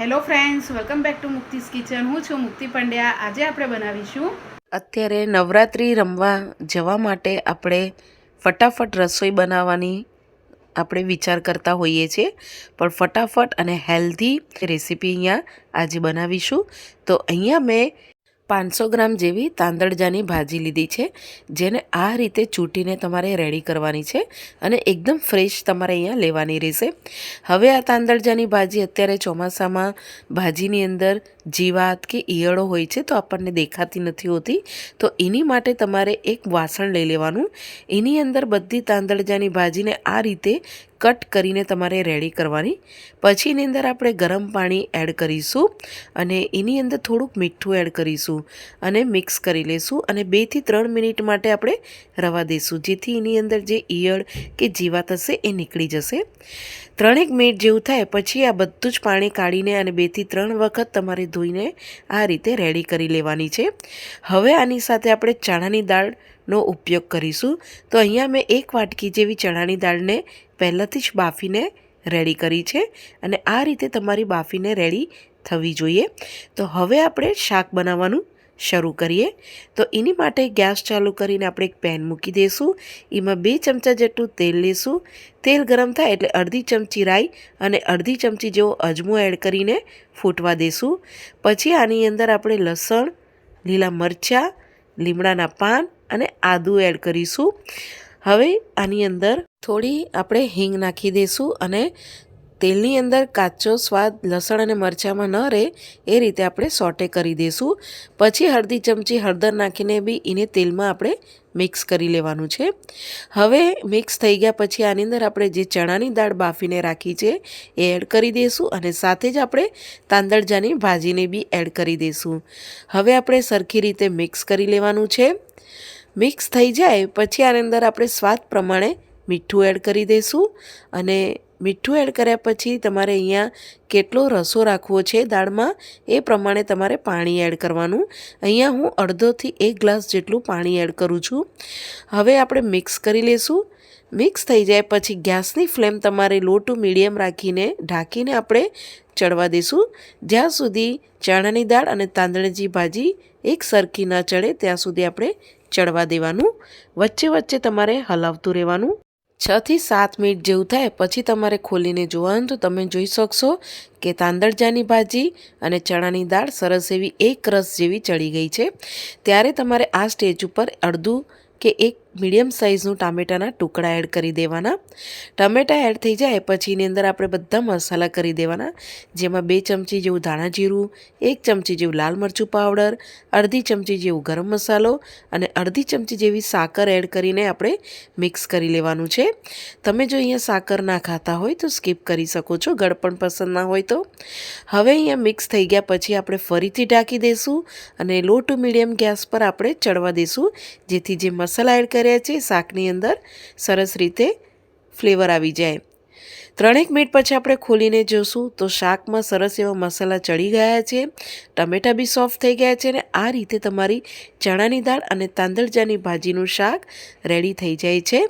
Hello friends welcome back to Mukti's kitchen હું છું મુક્તિ પંડ્યા. આજે આપણે બનાવીશું અત્યારે નવરાત્રિ રમવા જવા માટે આપણે ફટાફટ રસોઈ બનાવવાની આપણે વિચાર કરતા હોઈએ છીએ. પણ ફટાફટ અને હેલ્ધી રેસીપી અહીંયા આજે બનાવીશું. તો અહીંયા મેં પાંચસો ગ્રામ જેવી તાંદળજાની ભાજી લીધી છે, જેને આ રીતે ચૂંટીને તમારે રેડી કરવાની છે અને એકદમ ફ્રેશ તમારે અહીંયા લેવાની રહેશે. હવે આ તાંદળજાની ભાજી અત્યારે ચોમાસામાં ભાજીની અંદર જીવાત કે ઈયળો હોય છે તો આપણને દેખાતી નથી હોતી, તો એની માટે તમારે એક વાસણ લઈ લેવાનું. એની અંદર બધી તાંદળજાની ભાજીને આ રીતે કટ કરીને તમારે રેડી કરવાની. પછી એની અંદર આપણે ગરમ પાણી એડ કરીશું અને એની અંદર થોડુંક મીઠું એડ કરીશું અને મિક્સ કરી લઈશું અને બેથી ત્રણ મિનિટ માટે આપણે રવા દઈશું જેથી એની અંદર જે ઈયળ કે જીવાત હશે એ નીકળી જશે. ત્રણેક મિનિટ જેવું થાય પછી આ બધું જ પાણી કાઢીને અને બેથી ત્રણ વખત તમારે ધોઈને આ રીતે રેડી કરી લેવાની છે. હવે આની સાથે આપણે ચણાની દાળનો ઉપયોગ કરીશું. તો અહીંયા મેં એક વાટકી જેવી ચણાની દાળને પહેલાંથી જ બાફીને રેડી કરી છે અને આ રીતે તમારી બાફીને રેડી થવી જોઈએ. તો હવે આપણે શાક બનાવવાનું શરૂ કરીએ. તો એની માટે ગેસ ચાલુ કરીને આપણે એક પેન મૂકી દઈશું. એમાં બે ચમચા જેટલું તેલ લઈશું. તેલ ગરમ થાય એટલે અડધી ચમચી રાઈ અને અડધી ચમચી જેવો અજમો એડ કરીને ફૂટવા દઈશું. પછી આની અંદર આપણે લસણ, લીલા મરચાં, લીમડાના પાન અને આદું એડ કરીશું. હવે આની અંદર થોડી આપણે હિંગ નાખી દઈશું અને તેલની અંદર કાચો સ્વાદ લસણ અને મરચાંમાં ન રહે એ રીતે આપણે સોટે કરી દઈશું પછી હળદી ચમચી હળદર નાખીને બી એને તેલમાં આપણે મિક્સ કરી લેવાનું છે. હવે મિક્સ થઈ ગયા પછી આની અંદર આપણે જે ચણાની દાળ બાફીને રાખી છે એ એડ કરી દઈશું અને સાથે જ આપણે તાંદળજાની ભાજીને બી એડ કરી દઈશું હવે આપણે સરખી રીતે મિક્સ કરી લેવાનું છે. મિક્સ થઈ જાય, પછી આની અંદર આપણે સ્વાદ પ્રમાણે મીઠું એડ કરી દઈશું. અને મીઠું એડ કર્યા પછી તમારે અહીંયા કેટલો રસો રાખવો છે દાળમાં, એ પ્રમાણે તમારે પાણી એડ કરવાનું. અહીંયા હું અડધોથી એક ગ્લાસ જેટલું પાણી એડ કરું છું. હવે આપણે મિક્સ કરી લઈશું. મિક્સ થઈ જાય પછી ગેસની ફ્લેમ તમારે લો ટુ મીડિયમ રાખીને ઢાંકીને આપણે ચડવા દઈશું. જ્યાં સુધી ચણાની દાળ અને તાંદળજી ભાજી એક સરખી ન ચડે, ત્યાં સુધી આપણે ચડવા દેવાનું, વચ્ચે વચ્ચે તમારે હલાવતું રહેવાનું. છ થી સાત મિનિટ જેવું થાય પછી તમારે ખોલીને જોવાનું. તો તમે જોઈ શકશો કે તાંદળજાની ભાજી અને ચણાની દાળ સરસ એવી એક રસ જેવી ચડી ગઈ છે. ત્યારે તમારે આ સ્ટેજ ઉપર અડધું કે એક મીડિયમ સાઇઝનું ટામેટાના ટુકડા એડ કરી દેવાના. ટમેટા એડ થઈ જાય પછી એની અંદર આપણે બધા મસાલા કરી દેવાના, જેમાં બે ચમચી જેવું ધાણા જીરું, એક ચમચી જેવું લાલ મરચું પાવડર, અડધી ચમચી જેવું ગરમ મસાલો અને અડધી ચમચી જેવી સાકર એડ કરીને આપણે મિક્સ કરી લેવાનું છે. તમે જો અહીંયા સાકર ના ખાતા હોય તો સ્કીપ કરી શકો છો, ગળપણ પસંદ ના હોય તો. હવે અહીંયા મિક્સ થઈ ગયા પછી આપણે ફરીથી ઢાંકી દઈશું અને લો ટુ મીડિયમ ગેસ પર આપણે ચડવા દઈશું જેથી જે મસાલા એડ કર્યા છે, શાકની અંદર સરસ રીતે ફ્લેવર આવી જાય. ત્રણેક મિનિટ પછી આપણે ખોલીને જોશું તો શાકમાં સરસ એવા મસાલા ચડી ગયા છે, ટમેટા બી સોફ્ટ થઈ ગયા છે અને આ રીતે તમારી ચણાની દાળ અને તાંદળજાની ભાજીનું શાક રેડી થઈ જાય છે.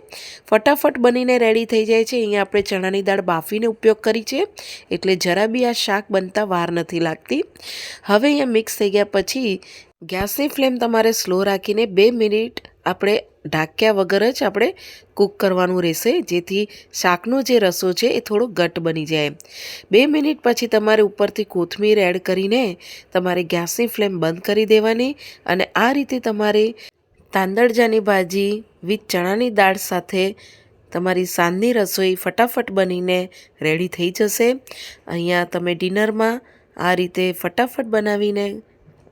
ફટાફટ બનીને રેડી થઈ જાય છે. અહીંયા આપણે ચણાની દાળ બાફીને ઉપયોગ કરી છે, એટલે જરા બી આ શાક બનતા વાર નથી લાગતી. હવે અહીંયા મિક્સ થઈ ગયા પછી ગેસની ફ્લેમ તમારે સ્લો રાખીને બે મિનિટ આપણે ઢાંક્યા વગર જ આપણે કૂક કરવાનું રહેશે. જેથી શાકનો જે રસો છે એ થોડો ઘટ બની જાય. બે મિનિટ પછી તમારે ઉપરથી કોથમીર એડ કરીને તમારે ગેસની ફ્લેમ બંધ કરી દેવાની અને આ રીતે તમારે તાંદળજાની ભાજી વિથ ચણાની દાળ સાથે તમારી સાંજની રસોઈ ફટાફટ બનીને રેડી થઈ જશે. અહીંયા તમે ડિનરમાં આ રીતે ફટાફટ બનાવીને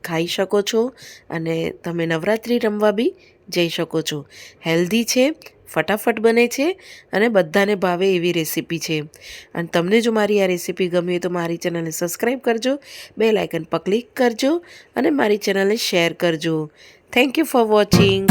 ખાઈ શકો છો અને તમે નવરાત્રિ રમવા બી જઈ શકો છો. હેલ્ધી છે, ફટાફટ બને છે અને બધાને ભાવે એવી રેસીપી છે. અને તમને જો મારી આ રેસીપી ગમી હોય તો મારી ચેનલને સબસ્ક્રાઈબ કરજો બે લાઇકન પર ક્લિક કરજો અને મારી ચેનલને શેર કરજો. Thank you for watching.